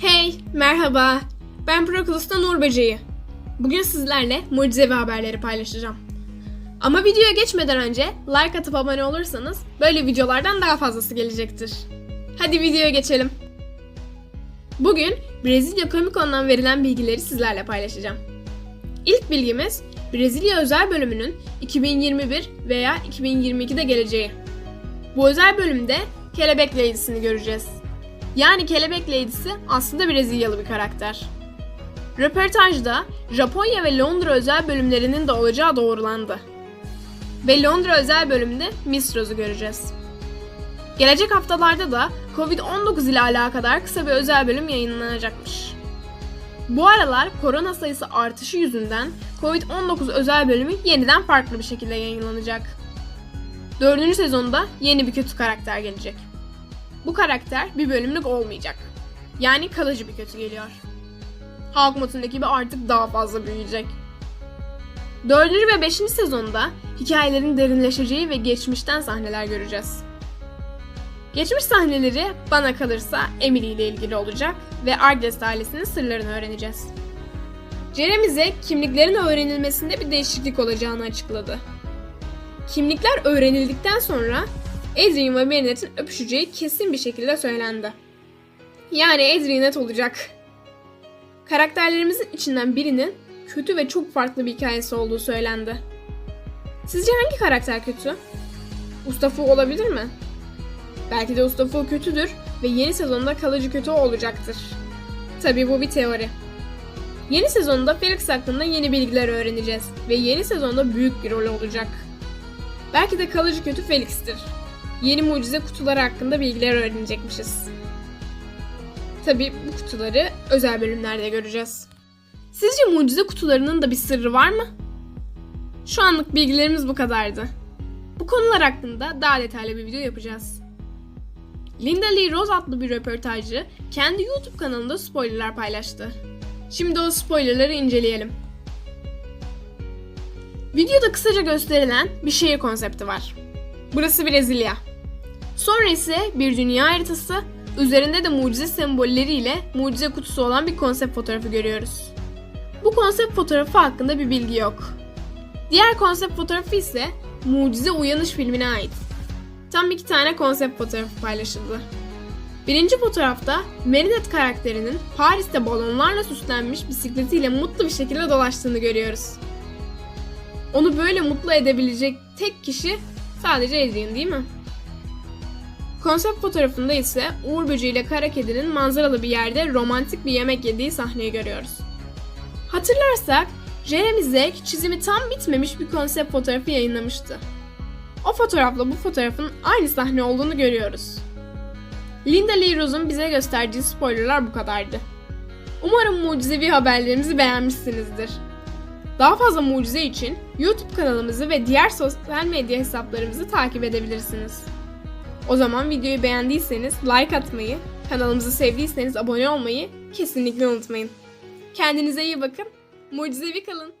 Hey, merhaba. Ben Prokulus'ta Nur Böceği. Bugün sizlerle mucizevi haberleri paylaşacağım. Ama videoya geçmeden önce like atıp abone olursanız böyle videolardan daha fazlası gelecektir. Hadi videoya geçelim. Bugün Brezilya Comic Con'dan verilen bilgileri sizlerle paylaşacağım. İlk bilgimiz Brezilya özel bölümünün 2021 veya 2022'de geleceği. Bu özel bölümde Kelebek Lady'sini göreceğiz. Yani Kelebek Lady'si aslında Brezilyalı bir karakter. Röportajda Japonya ve Londra özel bölümlerinin de olacağı doğrulandı. Ve Londra özel bölümünde Miss Rose'u göreceğiz. Gelecek haftalarda da Covid-19 ile alakadar kısa bir özel bölüm yayınlanacakmış. Bu aralar korona sayısı artışı yüzünden Covid-19 özel bölümü yeniden farklı bir şekilde yayınlanacak. Dördüncü sezonda yeni bir kötü karakter gelecek. Bu karakter bir bölümlük olmayacak. Yani kalıcı bir kötü geliyor. Hawkmoth'un ekibi artık daha fazla büyüyecek. Dördüncü ve beşinci sezonda hikayelerin derinleşeceği ve geçmişten sahneler göreceğiz. Geçmiş sahneleri bana kalırsa Emily ile ilgili olacak ve Ardes ailesinin sırlarını öğreneceğiz. Jeremy kimliklerin öğrenilmesinde bir değişiklik olacağını açıkladı. Kimlikler öğrenildikten sonra Adrian ve Marinette'in öpüşeceği kesin bir şekilde söylendi. Yani Adrian net olacak. Karakterlerimizin içinden birinin kötü ve çok farklı bir hikayesi olduğu söylendi. Sizce hangi karakter kötü? Ustafu olabilir mi? Belki de Ustafu kötüdür ve yeni sezonda kalıcı kötü olacaktır. Tabii bu bir teori. Yeni sezonda Felix hakkında yeni bilgiler öğreneceğiz ve yeni sezonda büyük bir rol olacak. Belki de kalıcı kötü Felix'tir. Yeni mucize kutuları hakkında bilgiler öğrenecekmişiz. Tabi bu kutuları özel bölümlerde göreceğiz. Sizce mucize kutularının da bir sırrı var mı? Şu anlık bilgilerimiz bu kadardı. Bu konular hakkında daha detaylı bir video yapacağız. Linda Lee Rose adlı bir röportajcı kendi YouTube kanalında spoilerlar paylaştı. Şimdi o spoilerları inceleyelim. Videoda kısaca gösterilen bir şehir konsepti var. Burası Brezilya. Sonra ise bir dünya haritası, üzerinde de mucize sembolleriyle mucize kutusu olan bir konsept fotoğrafı görüyoruz. Bu konsept fotoğrafı hakkında bir bilgi yok. Diğer konsept fotoğrafı ise Mucize Uyanış filmine ait. Tam iki tane konsept fotoğrafı paylaşıldı. Birinci fotoğrafta Marinette karakterinin Paris'te balonlarla süslenmiş bisikletiyle mutlu bir şekilde dolaştığını görüyoruz. Onu böyle mutlu edebilecek tek kişi sadece Adrian değil mi? Konsept fotoğrafında ise Uğur Böceği ile Kara Kedi'nin manzaralı bir yerde romantik bir yemek yediği sahneyi görüyoruz. Hatırlarsak Jeremy Zek çizimi tam bitmemiş bir konsept fotoğrafı yayınlamıştı. O fotoğrafla bu fotoğrafın aynı sahne olduğunu görüyoruz. Linda Lee Rose'un bize gösterdiği spoilerlar bu kadardı. Umarım mucizevi haberlerimizi beğenmişsinizdir. Daha fazla mucize için YouTube kanalımızı ve diğer sosyal medya hesaplarımızı takip edebilirsiniz. O zaman videoyu beğendiyseniz like atmayı, kanalımızı sevdiyseniz abone olmayı kesinlikle unutmayın. Kendinize iyi bakın, mucizevi kalın.